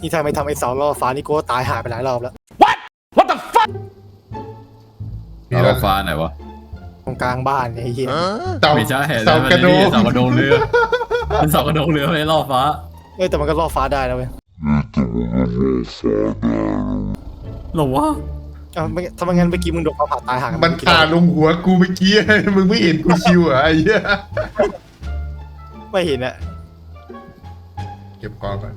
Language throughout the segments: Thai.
นี่ถ้าไม่ทำไอ้เสาล่อฟ้านี่กูก็ตายหายไปหลายรอบแล้ว มีเอาแล้วฟ้าไหนวะตรงกลางบ้านเนี่ยไอ้เหี้ยเสาไม่ใช่เสากระโดงเสากระโดงเรือมันเสากระโดงเรือไม่ล่อฟ้าเอ้ยแต่มันก็ล่อฟ้าได้นะเว้ยหรอวะอ้าวไม่ถ้าไม่งั้นเมื่อกี้มึงโดนฟ้าผ่าตายห่างมันผ่าลงหัวกูเมื่อกี้ มึงไม่เห็นกูชิวเหรอไอ้เหี้ยไม่เห็นอะ เก็บของก่อน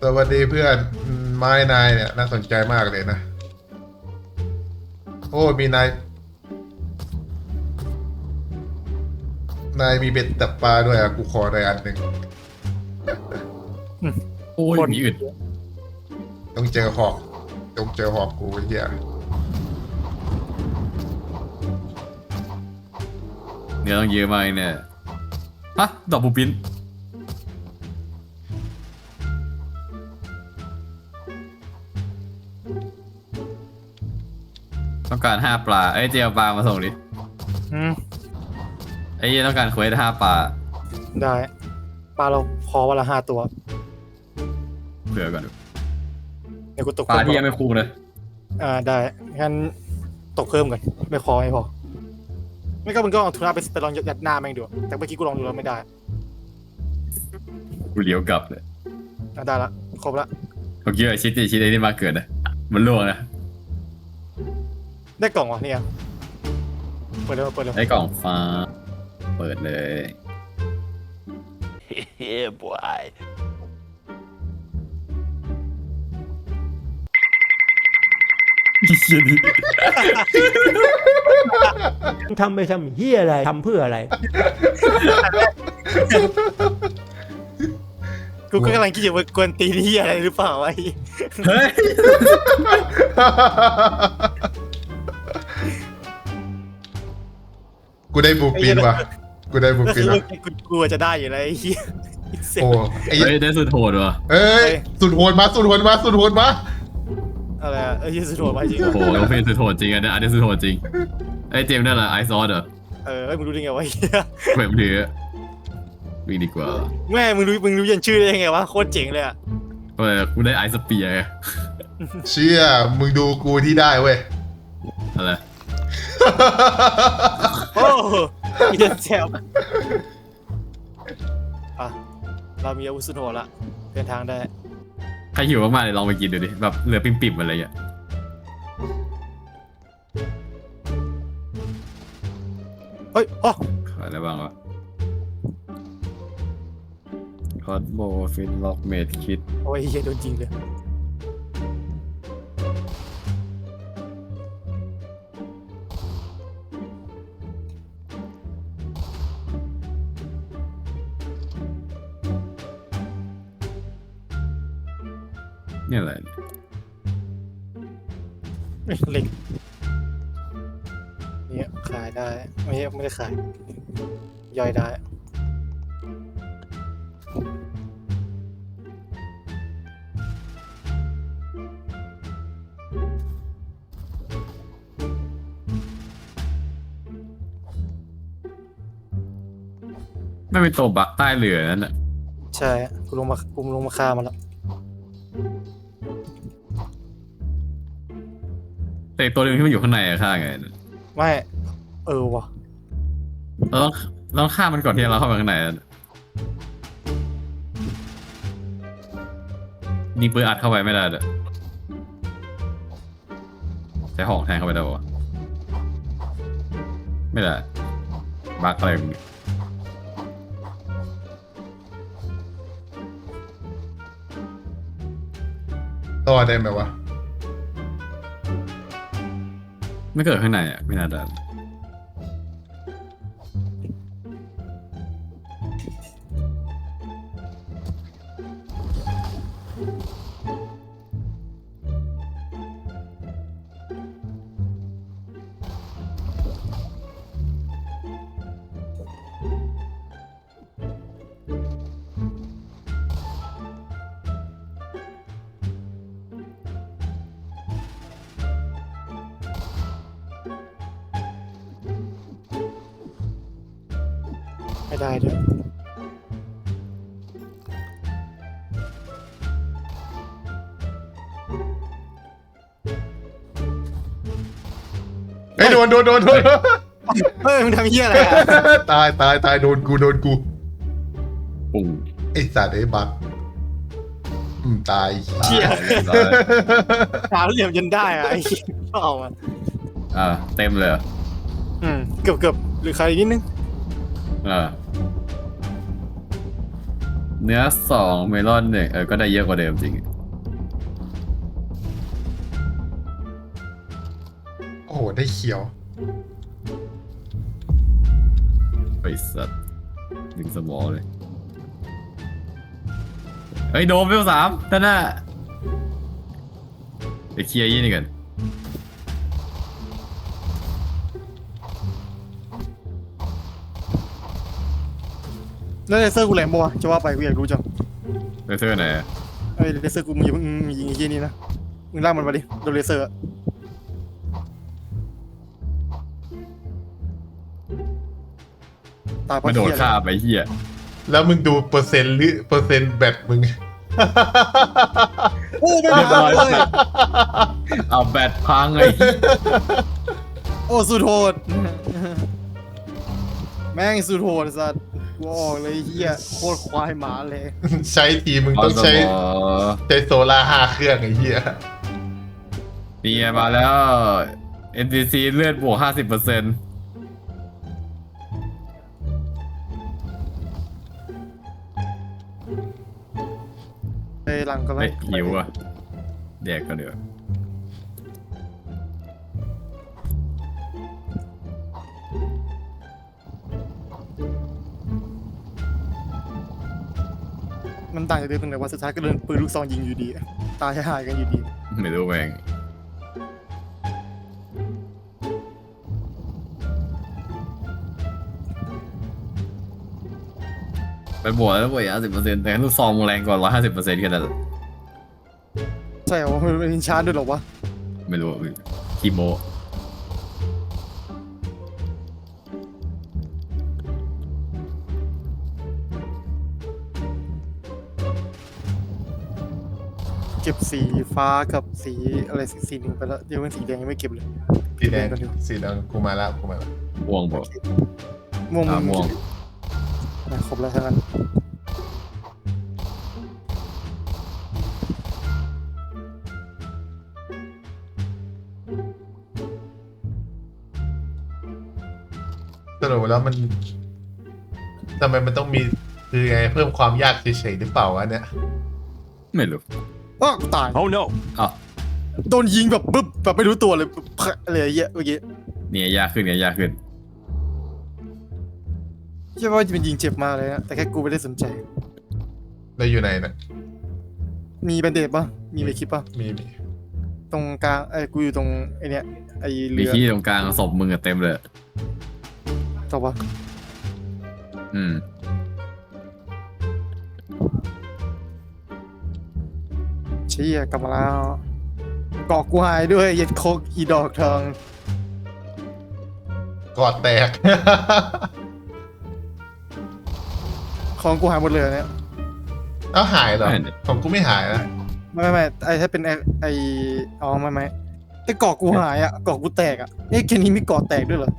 สวัสดีเพื่อนไม้นายเนี่ยน่าสนใจมากเลยนะ โอ้มีนาย นายมีเบ็ดตับปลาด้วยอะ กูขอได้อันหนึ่งโอ้ยมีอึดต้องเจอหอก ต้องเจอหอกกูไอ้เหี้ยเนื้อต้องเยอะมากเนี่ย ฮะ ดอกบูปินต้องการห้าปลา เอ้ยเจียวปลามาส่งดิอืมไอ้ยี่ต้องการเควสห้าปลา ได้ ปลาเราพอวันละห้าตัวเผื่อก่อน เดี๋ยวกูตกปลาที่เพิ่ยังมก่อนไม่คู่เลยอ่าได้งั้นตกเพิ่มก่อนไม่พอไม่พอไม่ก็มึงก็เอาทุนไปไปลองยัดหน้าแม่งดูแต่เมื่อกี้กูลองดูแล้วไม่ได้กูเลี้ยวกลับเลยอะได้ละครบละเมื่อกี้ไอ้ชิดไอ้ชิดไอ้นี่มาเกิดนะมันล่วงนะได้กล่องวะเนี่ยเปิดเลยเปิดเลยไอ้กล่องฟ้า เปิดเลย yeah, boy. เชี่ยนี่ทำไปทำเฮียอะไรทำเพื่ออะไร กูก็กำลังคิดอยู่ว่ากวนตีนที่อะไรหรือเปล่าวะไอ้เฮ้ยกูได้บูปินว่ะ กูได้บูก็ปิคืนอแล้วกูกลัวจะได้อยู่แล้วไอ้เหี้ยเสร็จโอ้ไอ้เฮ้ยได้สุดโหดว่ะเอ้ยสุดโหดมาสุดโหดมาสุดโหดมา อะไรอะเอ้ยสุดโหดไปจริงโอ้โหแล้วเพลงสุดโหดจริงอันนี้อันนี้สุดโหดจริงไอ้เจมส์นั่นแหละไอซอสเหรอเออเอ้ยมึงรู้ได้ไงวะไอ้เหี้ยแบบถือวิ่งดีกว่าแม่มึงรู้มึงรู้ยันชื่อได้ยังไงวะโคตรเจ๋งเลยอะเออกูได้ไอสเปียร์ไงเชี่ยมึงดูกูที่ได้เว้ย อะไรโอ้โหมีแต่แซวอะเรามีอาวุธสุดโหดละเดินทางได้ ใครหิวมากๆเลยลองไปกินดูดิแบบเหลือปิ่มๆอะไรอย่างเงี้ยเฮ้ยอ๋ออะไรบ้างวะคอสโบฟินล็อกเมดคิดโอ้ยเหี้ยโดนจริงเลยเนี่ย ได้ ไม่ใช่ไม่ได้ขาย ย่อยได้ ไม่เป็นตัวบักใต้เรือนั่นน่ะใช่กูลงมากูลงมาฆ่ามันแล้วแต่อีกตัวหนึงที่มันอยู่ข้างในอะฆ่าไง ไม่ เออว่ะเราต้องเราต้องฆ่ามันก่อนที่เราเข้าไปข้างในนั่นยิงปืนอัดเข้าไปไม่ได้เลยใช้หอกแทงเข้าไปได้ปะวะไม่ได้บักอะไรมึงเนี่ยต่อได้ไหมวะ ไม่เกิดข้างในอะไม่น่าได้ Hãy subscribe cho kênh Ghiền Mì Gõ Để không bỏ lỡ những video hấp dẫn โดนโดนโดนโดนเฮ้ยมึงทำเหี้ยอะไรอะตายตายตายโดนกูโดนกูปุ่งไอ้สัตว์ไอ้บักอืมตายเหี้ยเรียบร้อยหาเหลี่ยมจนได้อะไอ้เหี้ยชอบอะอ่าเต็มเลยเหรออืมเกือบเกือบหรือใครนิดนึงอ่าเนื้อสองเมลอนเนี่ยเออก็ได้เยอะกว่าเดิมจริง โอ้โหได้เขียว ไอ้สัตว์ดึงสมองเลยเฮ้ยโดมเวลสามท่านน่ะไปเคลียร์ยี่นี่กันแล้วเลเซอร์กูแหลมปะวะจะว่าไปกูอยากรู้จังเลเซอร์ไหนอะไอ้เลเซอร์กูมึงอย่าเพิ่งมึงยิงไอ้เหี้ยนี่นะมึงลากมันมาดิโดนเลเซอร์อะ ตายเพมาราะโดดเหี้ยข้าอะไรไปเฮียแล้วมึงดูเปอร์เซ็นต์หรือเปอร์เซ็นต์แบตมึง โอ้ไม่เรียบได้ร้อยเลยเอาแบตพังไอ้โอ้สุดโหดแม่งสุดโหดสัตว์กูออกเลยไอ้เฮียโคตรควายหมาเลยใช้ทีมึงเอาต้องสใช้มอใช้โซล่าห้าเครื่องไอ้เหี้ยนี่ไงมาแล้ว NTC เลือดบวกห้าสิบเปอร์เซ็นต์ ลังก็เลเฮ้ยยหิวอะแดกกันเดี๋ยวามันต่างจากเดิมตรงไหนว่าสุดท้ายก็เดินปืนลูกซองยิงอยู่ดีอะตายหายกันอยู่ดีไม่รู้แม่ง ไปบวกแล้วบวกห้าสิบเปอร์เซ็นต์แต่ลูกซองมึงแรงกว่าร้อยห้าสิบเปอร์เซ็นต์แค่นั้นแหละใช่เหรอวะมันเป็นชาร์จด้วยเหรอวะไม่รู้คีโมเก็บสีฟ้ากับสีอะไรสีสีหนึ่งไปแล้วเดี๋ยวเป็นสีแดงยังไม่เก็บเลยสีแดงสีแดงกูมาแล้วกูมาแล้วม่วงบอกม่วงอ่าม่วงอะ ครบแล้วทั้งนั้นสรุปแล้วมันทำไมมันต้องมีคือไงเพิ่มความยากเฉยๆหรือเปล่าวะเนี่ยไม่รู้อ้าวตาย Oh no อ้าวโดนยิงแบบปึ๊บแบบไม่รู้ตัวเลยปึ๊บอะไรเงี้ยเมื่อกี้เนี่ยยากขึ้นเนี่ยยากขึ้นใช่ว่าจะเป็นยิงเจ็บมากเลยนะแต่แค่กูไม่ได้สนใจ เราอยู่ไหนนะมีแบนเดดปะมีเมคิปปะมีมีตรงกลางไอ้ยกูอยู่ตรงไอ้เนี้ยไอ้มีเรือที่ตรงกลางศพมึงอะเต็มเลย ต่อปะอืม เชี่ยกลับมาแล้วเกาะกูหายด้วยเย็ดโคกอีดอกทองกอดแตก ของกูหายหมดเลยเนี่ยเอ้าหายเหรอของกูไม่หายนะไม่ไม่ไม่ไอ้ถ้าเป็นไอ้ไอ้อ๋อไม่ไม่แต่เกาะกูหายอะเกาะกูแตกอะเอ๊ะแค่นี้มีเกาะแตกด้วยเหรอ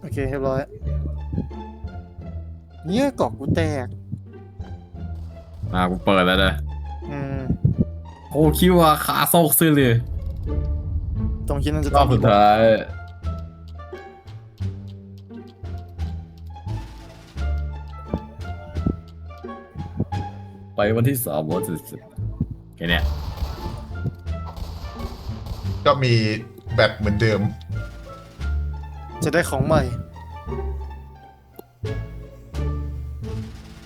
โอเคเรียบร้อยเนี่ยเกาะกูแตกมากูเปิดแล้วนะอืมโอ้คิดว่าขาโซกซื้อเลยตรงชิ้นนั้นจะรต้ออบงสุดท้าย วันที่สามวันที่สิบแค่เนี้ยก็มีแบตเหมือนเดิม จะได้ของใหม่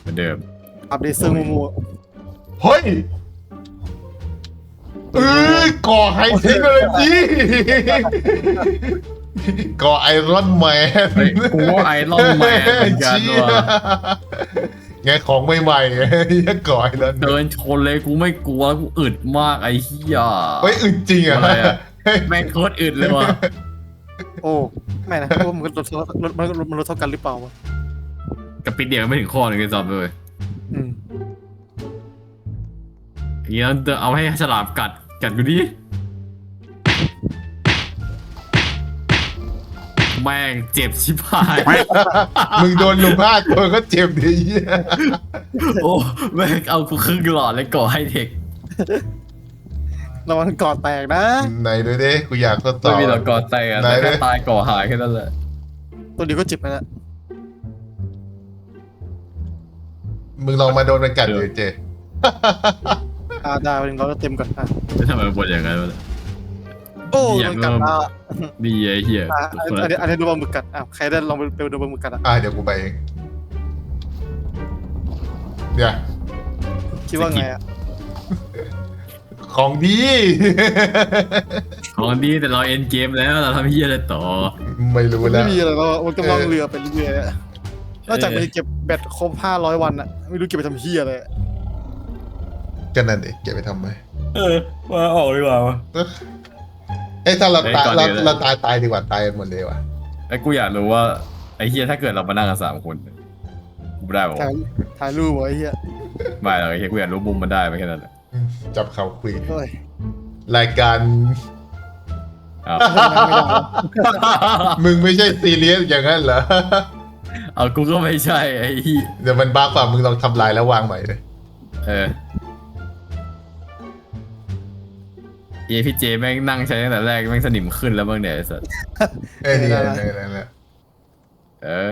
เหมือนเดิม อัปเดตเซอร์มัวเฮ้ยเออก่อไฮเทคโนโลยีก่อไอรอนแมนเฮ้ยกูว่าไอรอนแมนเหมือนกันว่ะ ไงของใหม่ๆยังก่อไอรอนแมเดินนชนเลยกูไม่กลัวกูอึดมากไอ้เหี้ยเฮ้ยอึดจริงอะอะไรอะแม่งโคตรอึดเลยว่ะๆโออ้ไม่นะว่ามันลดลดมันลดมันลดเท่ากันหรือเปล่าวะกับปิดเดียวไม่ถึงข้อหนึ่งเลยซอมเลยอืมอย่างนี้เราเอาให้ฉลามกัดกัดกูดิ แม่งเจ็บชิบหายมึงโดนลุมพลาดตัวก็เจ็บดีเหี้ยโอ้แม่งเอากูครึ่งหลอดเลยก่อให้เทคระวังกอดแตกนะไหนดูดิกูอยากทดสไม่อบมีหลอดก่อแตกอะไหนแต่แค่ดิตายก่อหายแค่นั้นแหละตัวเดียวก็เจ็บแล้วนะมึงลองมาโดนมันกัดดูเจ อ่าได้วันหนึงเราจะเต็มก่อนอะแล้วทำไมมันบนอย่างนั้นวะโอ้อ ยากมันกัดเริ่มอะดีไอ้เหี้ยอะอันนี้อันนี้อันนี้ดูปลาหมึกกัดอะใครได้ลองไปไปดูปลาหมึกกัดอะอะเดี๋ยวกูไปเองเดี๋ยวคิดว่าไงอะของดีของดีแต่เราเอ็นเกมแล้วเราทำเหี้ยอะไรต่อ ไม่รู้มันแล้ไม่วมีอะไรแล้วอะมันกำลังเออเรือไปเรื่อยๆอะนอกจากมันจะเก็บแบตครบห้าร้อยวันอะไม่รู้เก็บไปทำเฮียอะไรอะก็นั่นดิเก็บไปทำไมเออมาออกดีกว่าวะ เอ้ยถ้าเราตายเอ้ยก่อนเราเดี๋ยวเราตายตายดีกว่าตายกันหมดเลยว่ะไอ้กูอยากรู้ว่าไอ้เหี้ยถ้าเกิดเรามานั่งกันสามคนกูได้ป่าวะถ่ายถ่ายรูปไว้เฮียไม่หรอกไอ้เหี้ยกูอยากรู้มุมมันได้ไหมแค่นั้นแหละจับเขาคุยเฮ้ยรายการ อ้าวมึงไม่ใช่ซีเรียสอย่างนั้นเหรอ เอากูก็ไม่ใช่ไอ้เหี้ยเดี๋ยวมันบ้าป่ะมึงลองทำลายแล้ววางใหม่เลยเออ เอพี่เจแม่งนั่งใช้ตั้งแต่แรกแม่งสนิมขึ้นแล้วบ้างเนี่ยไอ้สัสเอ้ยนี่นี่นี่นี่เออ